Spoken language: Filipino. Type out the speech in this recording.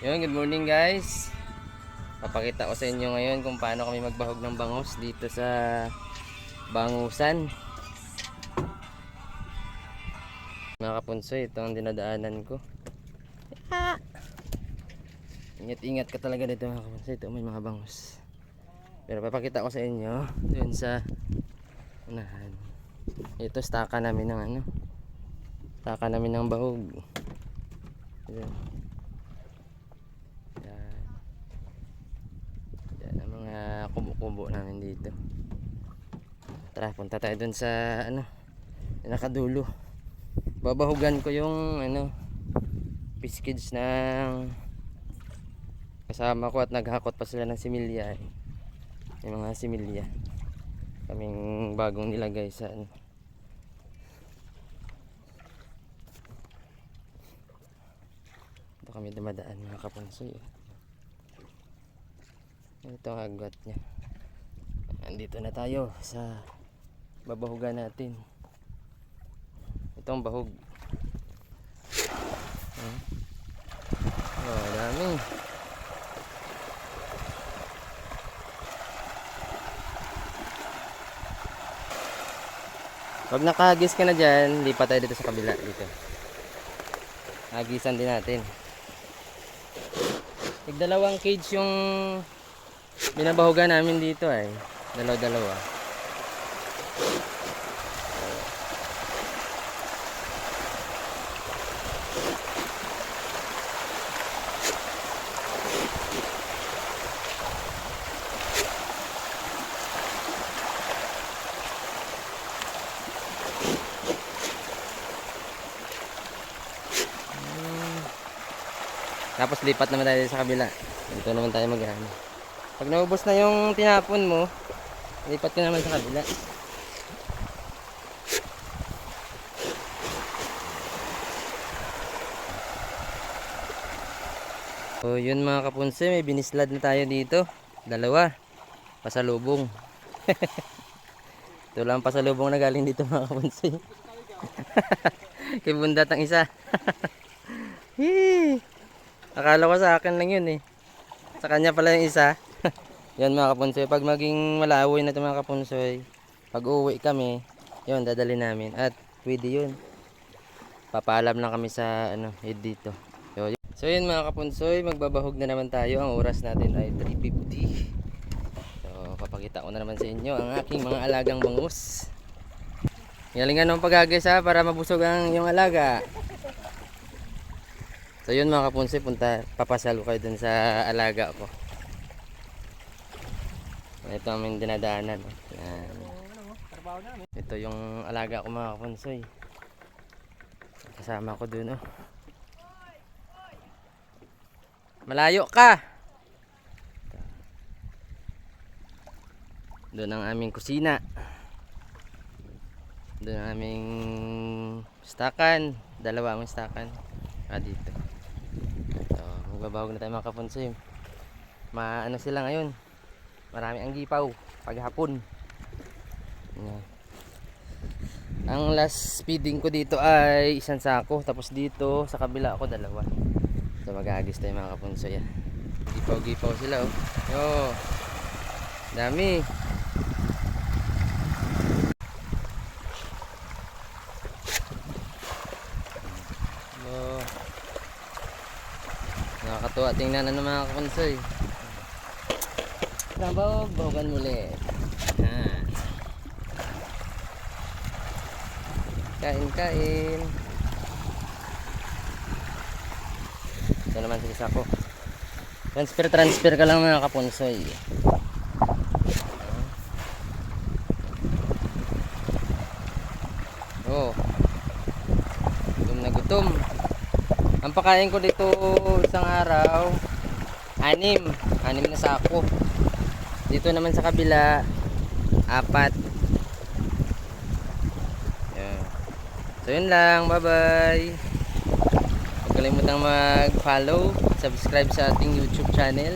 Yun, good morning guys. Papakita ko sa inyo ngayon kung paano kami magbahog ng bangus dito sa Bangusan. Mga kapunsoy, ito ang dinadaanan ko. Ah! Ingat-ingat ka talaga dito mga kapunsoy. Ito may mga bangus. Pero papakita ko sa inyo dun sa unahan. Ito staka namin ng ano. Staka namin ng bahog. Ayan. Yan. Yan ang mga kubo-kubo namin dito. Tara, punta tayo dun sa ano, nakadulo. Babahugan ko yung ano, piskids ng kasama ko at naghakot pa sila ng similya. Eh. Yung mga similya. Kaming bagong nilagay sa ano. Kami dumadaan mga kapunsoy. eh. Ito ang agwat niya. Andito na tayo sa babahugan natin. Ito ang bahog. Oh, dami. Pag nakahagis ka na dyan, lipat tayo dito sa kabila dito. Hagisan din natin. Tigdalawang cage yung binabahugan namin dito ay. Dalaw-dalawa. Tapos lipat naman tayo sa kabila. Dito naman tayo mag Pag naubos na yung tinapon mo, lipat ka naman sa kabila. So yun mga kapunse, may binislad na tayo dito. Dalawa. Pasalubong. Ito lang pasalubong na galing dito mga kapunse. Kay bundat ang isa. Akala ko sa akin lang yun eh. Sa kanya pala yung isa. Yan mga kapunsoy. Pag maging malawoy na ito mga kapunsoy, pag uwi kami, yun, dadali namin. At pwede yun. Papaalam lang kami sa ano, dito. So yun. so yun mga kapunsoy, magbabahog na naman tayo. Ang oras natin ay 3.50. So papakita ko na naman sa inyo ang aking mga alagang bangus. Galingan ng pagagis ha para mabusog ang yung alaga. So yun mga kapunsi, punta, papasalo kayo dun sa alaga ko. Ito aming dinadaanan. oh. Yan. Ito yung alaga ko mga kapunsoy. Kasama ko dun oh. Malayo ka! Doon ang aming kusina. Doon ang aming stakan. Dalawa ang stakan. Ah, dito. So, magbabawag na tayo mga kapunsoy. Maano sila ngayon. Marami ang gipaw. Paghapon. Yan. Ang last feeding ko dito ay isang sako. Tapos dito sa kabila ako dalawa. So mag-aagis tayo mga kapunsoy. ah. Gipaw-gipaw sila oh. Yo. Dami. Nakakatuwa tingnan ano mga kakonsoy. Bawagan muli. Yan. Kain, kain. Ito naman sa isa ko. Transfer, transfer ka lang mga kapunsoy. Oh. Gutom na gutom. Ang pakain ko dito isang araw, anim. Anim na sako. Dito naman sa kabila, apat. Yan. So yun lang. Bye-bye. Huwag kalimutang mag-follow, subscribe sa ating YouTube channel.